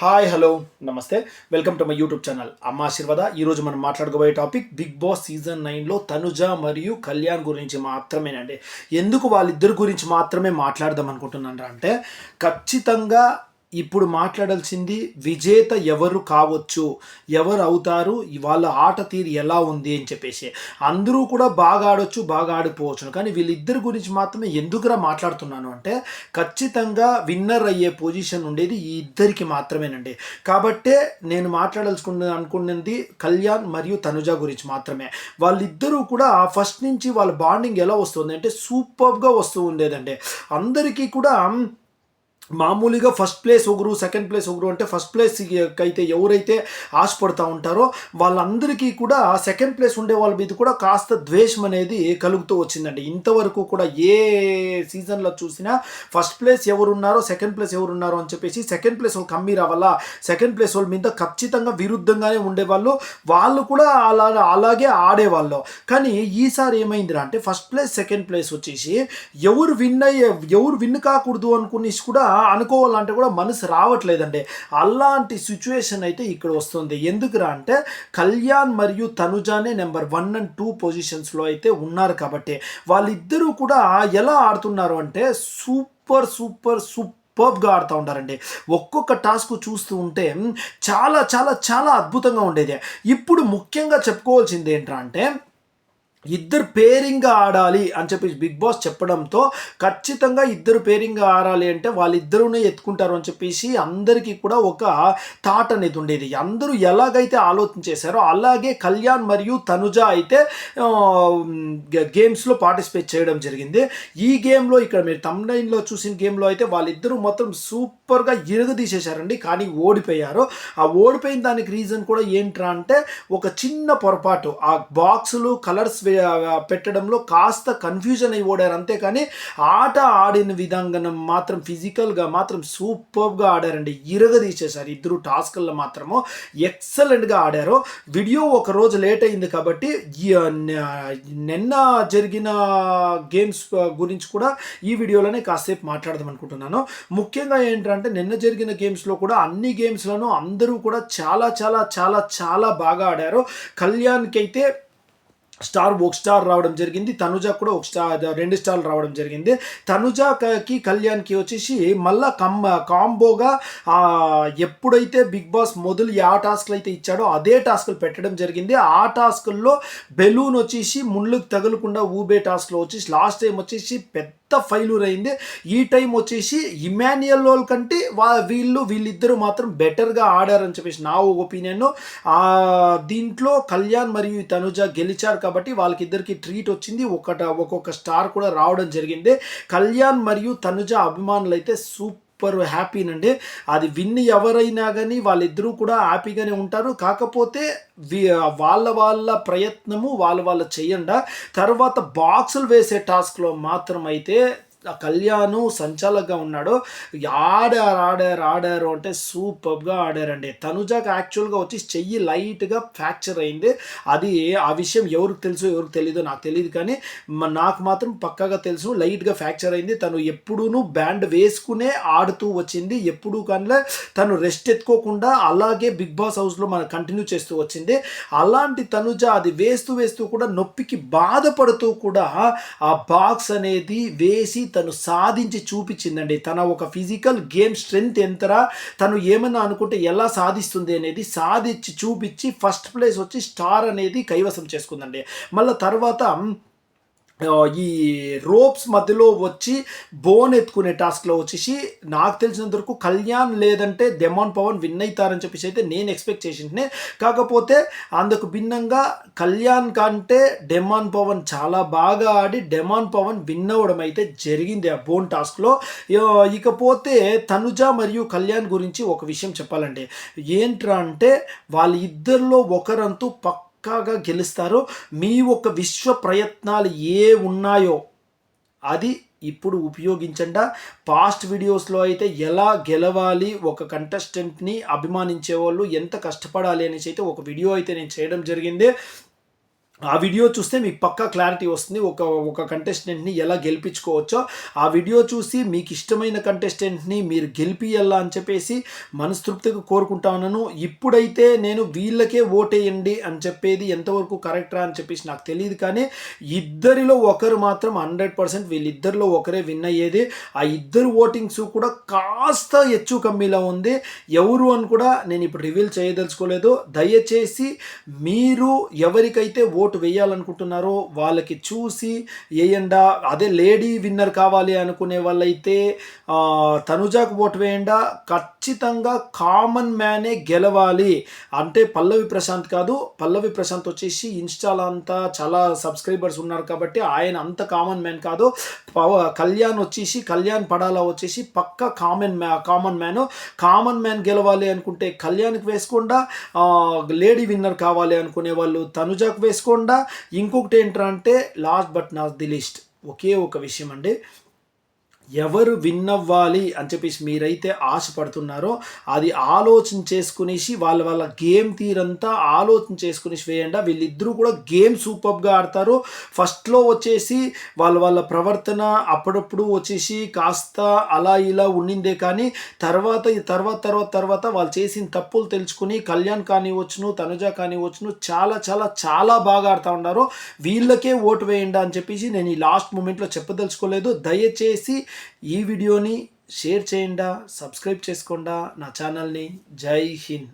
Hi hello నమస్తే. Welcome to my YouTube channel అమ్మ ఆశీర్వాద. ఈరోజు మనం మాట్లాడుకోబోయే టాపిక్ బిగ్ బాస్ సీజన్ నైన్లో తనుజ మరియు కళ్యాణ్ గురించి మాత్రమేనండి. ఎందుకు వాళ్ళిద్దరి గురించి మాత్రమే మాట్లాడదాం అనుకుంటున్నాను అంటే ఖచ్చితంగా ఇప్పుడు మాట్లాడాల్సింది విజేత ఎవరు కావచ్చు ఎవరు అవుతారు వాళ్ళ ఆట తీరు ఎలా ఉంది అని చెప్పేసి. అందరూ కూడా బాగా ఆడొచ్చు బాగా ఆడిపోవచ్చు కానీ వీళ్ళిద్దరి గురించి మాత్రమే ఎందుకురా మాట్లాడుతున్నాను అంటే ఖచ్చితంగా విన్నర్ అయ్యే పొజిషన్ ఉండేది ఈ ఇద్దరికి మాత్రమేనండి. కాబట్టే నేను మాట్లాడాల్సుకున్న అనుకున్నది కళ్యాణ్ మరియు తనుజ గురించి మాత్రమే. వాళ్ళిద్దరూ కూడా ఫస్ట్ నుంచి వాళ్ళ బాండింగ్ ఎలా వస్తుంది అంటే సూపర్గా వస్తూ ఉండేదండి. అందరికీ కూడా మామూలుగా ఫస్ట్ ప్లేస్ ఒకరు సెకండ్ ప్లేస్ ఒకరు అంటే ఫస్ట్ ప్లేస్ అయితే ఎవరైతే ఆశపడుతూ ఉంటారో వాళ్ళందరికీ కూడా సెకండ్ ప్లేస్ ఉండే వాళ్ళ మీద కూడా కాస్త ద్వేషం అనేది కలుగుతూ వచ్చిందండి. ఇంతవరకు కూడా ఏ సీజన్లో చూసినా ఫస్ట్ ప్లేస్ ఎవరున్నారో సెకండ్ ప్లేస్ ఎవరున్నారో అని చెప్పేసి సెకండ్ ప్లేస్ వాళ్ళు కమ్మి రావాలా సెకండ్ ప్లేస్ వాళ్ళ మీద ఖచ్చితంగా విరుద్ధంగానే ఉండేవాళ్ళు వాళ్ళు కూడా అలా అలాగే ఆడేవాళ్ళు. కానీ ఈసారి ఏమైందిరా అంటే ఫస్ట్ ప్లేస్ సెకండ్ ప్లేస్ వచ్చేసి ఎవరు విన్ అయ్యే ఎవరు విన్ కాకూడదు అనుకునేసి కూడా అనుకోవాలంటే కూడా మనసు రావట్లేదండి. అలాంటి సిచ్యువేషన్ అయితే ఇక్కడ వస్తుంది. ఎందుకురా అంటే కళ్యాణ్ మరియు తనుజానే నెంబర్ వన్ అండ్ టూ పొజిషన్స్లో అయితే ఉన్నారు కాబట్టి. వాళ్ళిద్దరూ కూడా ఎలా ఆడుతున్నారు అంటే సూపర్ సూపర్ సూపర్గా ఆడుతూ ఉంటారండి ఒక్కొక్క టాస్క్ చూస్తూ ఉంటే చాలా చాలా చాలా అద్భుతంగా ఉండేది. ఇప్పుడు ముఖ్యంగా చెప్పుకోవాల్సింది ఏంటంటే ఇద్దరు పేరింగ్గా ఆడాలి అని చెప్పి బిగ్ బాస్ చెప్పడంతో ఖచ్చితంగా ఇద్దరు పేరింగ్గా ఆడాలి అంటే వాళ్ళిద్దరునే ఎత్తుకుంటారు అని చెప్పేసి అందరికీ కూడా ఒక థాట్ అనేది ఉండేది. అందరూ ఎలాగైతే ఆలోచన చేశారో అలాగే కళ్యాణ్ మరియు తనుజ అయితే గేమ్స్లో పార్టిసిపేట్ చేయడం జరిగింది. ఈ గేమ్లో ఇక్కడ మీరు తమ్నైన్లో చూసిన గేమ్లో అయితే వాళ్ళిద్దరూ మొత్తం సూపర్గా ఇరగదీసేశారండి కానీ ఓడిపోయారు. ఆ ఓడిపోయిన దానికి రీజన్ కూడా ఏంట్రా అంటే ఒక చిన్న పొరపాటు. ఆ బాక్సులు కలర్స్ పెట్టడంలో కాస్త కన్ఫ్యూజన్ అయి ఓడారు. అంతేకాని ఆట ఆడిన విధంగా మాత్రం ఫిజికల్గా మాత్రం సూపర్గా ఆడారండి. ఇరగదీసేశారు ఇద్దరు టాస్క్ల్లో మాత్రము ఎక్సలెంట్గా ఆడారు. వీడియో ఒక రోజు లేట్ అయింది కాబట్టి నిన్న జరిగిన గేమ్స్ గురించి కూడా ఈ వీడియోలోనే కాసేపు మాట్లాడదాం అనుకుంటున్నాను. ముఖ్యంగా ఏంటంటే నిన్న జరిగిన గేమ్స్లో కూడా అన్ని గేమ్స్లను అందరూ కూడా చాలా చాలా చాలా చాలా బాగా ఆడారు. కళ్యాణ్కి అయితే స్టార్ ఒక స్టార్ రావడం జరిగింది. తనుజ కూడా ఒక స్టార్ రెండు స్టార్లు రావడం జరిగింది. తనుజకి కళ్యాణ్కి వచ్చేసి మళ్ళా కమ్ కాంబోగా ఎప్పుడైతే బిగ్ బాస్ మొదలు ఆ టాస్క్లు అయితే ఇచ్చాడో అదే టాస్క్లు పెట్టడం జరిగింది. ఆ టాస్కుల్లో బెలూన్ వచ్చేసి ముళ్ళకు తగలకుండా ఊబే టాస్క్లో వచ్చేసి లాస్ట్ టైం వచ్చేసి పెద్ద ఫైలూర్ అయింది. ఈ టైం వచ్చేసి ఇమాన్యుయల్ వాళ్ళ కంటే వా వీళ్ళు వీళ్ళిద్దరూ మాత్రం బెటర్గా ఆడారని చెప్పేసి నా ఒపీనియన్ దీంట్లో కళ్యాణ్ మరియు తనుజ గెలిచారు కాబట్టి వాళ్ళకిద్దరికి ట్రీట్ వచ్చింది. ఒకట ఒక్కొక్క స్టార్ కూడా రావడం జరిగింది. కళ్యాణ్ మరియు తనుజ అభిమానులు అయితే సూపర్ సూపర్ హ్యాపీనండి. అది విన్ ఎవరైనా కానీ వాళ్ళిద్దరూ కూడా హ్యాపీగానే ఉంటారు. కాకపోతే వాళ్ళ వాళ్ళ ప్రయత్నము వాళ్ళ వాళ్ళ చెయ్యండా తర్వాత బాక్సులు వేసే టాస్క్లో మాత్రం అయితే కళ్యాణ్ సంచాలకగా ఉన్నాడు. ఆడారు ఆడారు ఆడారు అంటే సూపర్గా ఆడారండి. తనుజాకి యాక్చువల్గా వచ్చి చెయ్యి లైట్గా ఫ్రాక్చర్ అయింది. అది ఆ విషయం ఎవరికి తెలుసు ఎవరికి తెలియదు నాకు తెలియదు కానీ నాకు మాత్రం పక్కగా తెలుసు. లైట్గా ఫ్రాక్చర్ అయింది. తను ఎప్పుడూ బ్యాండ్ వేసుకునే ఆడుతూ వచ్చింది. ఎప్పుడూ కానీ తను రెస్ట్ ఎత్తుకోకుండా అలాగే బిగ్ బాస్ హౌస్లో మనం కంటిన్యూ చేస్తూ వచ్చింది. అలాంటి తనుజ అది వేస్తూ వేస్తూ కూడా నొప్పికి బాధపడుతూ కూడా ఆ బాక్స్ అనేది వేసి తను సాధించి చూపించిందండి. తన ఒక ఫిజికల్ గేమ్ స్ట్రెంగ్త్ ఎంతరా తను ఏమన్నా అనుకుంటే ఎలా సాధిస్తుంది అనేది సాధించి చూపించి ఫస్ట్ ప్లేస్ వచ్చి స్టార్ అనేది కైవసం చేసుకుందండి. మళ్ళీ తర్వాత ఈ రోప్స్ మధ్యలో వచ్చి బోన్ ఎత్తుకునే టాస్క్లో వచ్చేసి నాకు తెలిసినంత వరకు కళ్యాణ్ లేదంటే దెమాన్ పవన్ విన్ అవుతారని చెప్పేసి అయితే నేను ఎక్స్పెక్ట్ చేసింటే కాకపోతే అందుకు భిన్నంగా కళ్యాణ్ కంటే డెమాన్ పవన్ చాలా బాగా ఆడి డెమాన్ పవన్ విన్ అవ్వడం అయితే జరిగింది ఆ బోన్ టాస్క్లో ఇకపోతే తనుజ మరియు కళ్యాణ్ గురించి ఒక విషయం చెప్పాలండి. ఏంట్రా అంటే వాళ్ళ ఒకరంతు పక్క పక్కాగా గెలుస్తారు మీ ఒక విశ్వ ప్రయత్నాలు ఏ ఉన్నాయో అది ఇప్పుడు ఉపయోగించండి. పాస్ట్ వీడియోస్లో అయితే ఎలా గెలవాలి ఒక కంటెస్టెంట్ని అభిమానించే వాళ్ళు ఎంత కష్టపడాలి అనేసి అయితే ఒక వీడియో అయితే నేను చేయడం జరిగింది. ఆ వీడియో చూస్తే మీకు పక్కా క్లారిటీ వస్తుంది. ఒక ఒక కంటెస్టెంట్ని ఎలా గెలిపించుకోవచ్చో ఆ వీడియో చూసి మీకు ఇష్టమైన కంటెస్టెంట్ని మీరు గెలిపియాలా అని చెప్పేసి మనస్తృప్తిగా కోరుకుంటాను ఇప్పుడైతే నేను వీళ్ళకే ఓటేయండి అని చెప్పేది ఎంతవరకు కరెక్టా అని చెప్పేసి నాకు తెలియదు కానీ ఇద్దరిలో ఒకరు మాత్రం హండ్రెడ్ పర్సెంట్ వీళ్ళిద్దరిలో ఒకరే విన్ అయ్యేది. ఆ ఇద్దరు ఓటింగ్స్ కూడా కాస్త హెచ్చు కమ్మిలా ఉంది. ఎవరు అని కూడా నేను ఇప్పుడు రివీల్ చేయదలుచుకోలేదు. దయచేసి మీరు ఎవరికైతే ఓటు వేయాలనుకుంటున్నారో వాళ్ళకి చూసి వేయండా అదే లేడీ విన్నర్ కావాలి అనుకునే వాళ్ళైతే తనుజాకు ఓటు వేయండా ఖచ్చితంగా కామన్ మ్యానే గెలవాలి. అంటే పల్లవి ప్రశాంత్ కాదు పల్లవి ప్రశాంత్ వచ్చేసి ఇన్స్టాలో అంతా చాలా సబ్స్క్రైబర్స్ ఉన్నారు కాబట్టి ఆయన అంత కామన్ మ్యాన్ కాదు. పవ కళ్యాణ్ వచ్చేసి కళ్యాణ్ పడాలా వచ్చేసి పక్క కామన్ మ్యా కామన్ మ్యాన్. కామన్ మ్యాన్ గెలవాలి అనుకుంటే కళ్యాణ్కి వేసుకోండా లేడీ విన్నర్ కావాలి అనుకునే వాళ్ళు తనుజాకు కాకుండా ఇంకొకటి ఏంటంటే last but not the list ఒకే ఒక విషయం అండి. ఎవరు విన్ అవ్వాలి అని చెప్పేసి మీరైతే ఆశపడుతున్నారో అది ఆలోచన చేసుకునేసి వాళ్ళ వాళ్ళ గేమ్ తీరంతా ఆలోచన చేసుకునేసి వేయండి. వీళ్ళిద్దరూ కూడా గేమ్ సూపర్గా ఆడతారు. ఫస్ట్లో వచ్చేసి వాళ్ళ వాళ్ళ ప్రవర్తన అప్పుడప్పుడు వచ్చేసి కాస్త అలా ఇలా ఉండిందే కానీ తర్వాత తర్వాత తర్వాత తర్వాత వాళ్ళు చేసిన తప్పులు తెలుసుకుని కళ్యాణ్ కానివ్వచ్చును తనుజ కానివ్వచ్చును చాలా చాలా చాలా బాగా ఆడుతూ ఉన్నారు. వీళ్ళకే ఓటు వేయండి అని చెప్పేసి నేను ఈ లాస్ట్ మూమెంట్లో చెప్పదలుచుకోలేదు. దయచేసి ఈ వీడియోని షేర్ చేయండా సబ్స్క్రైబ్ చేసుకోండా నా ఛానల్ని. జై హింద్.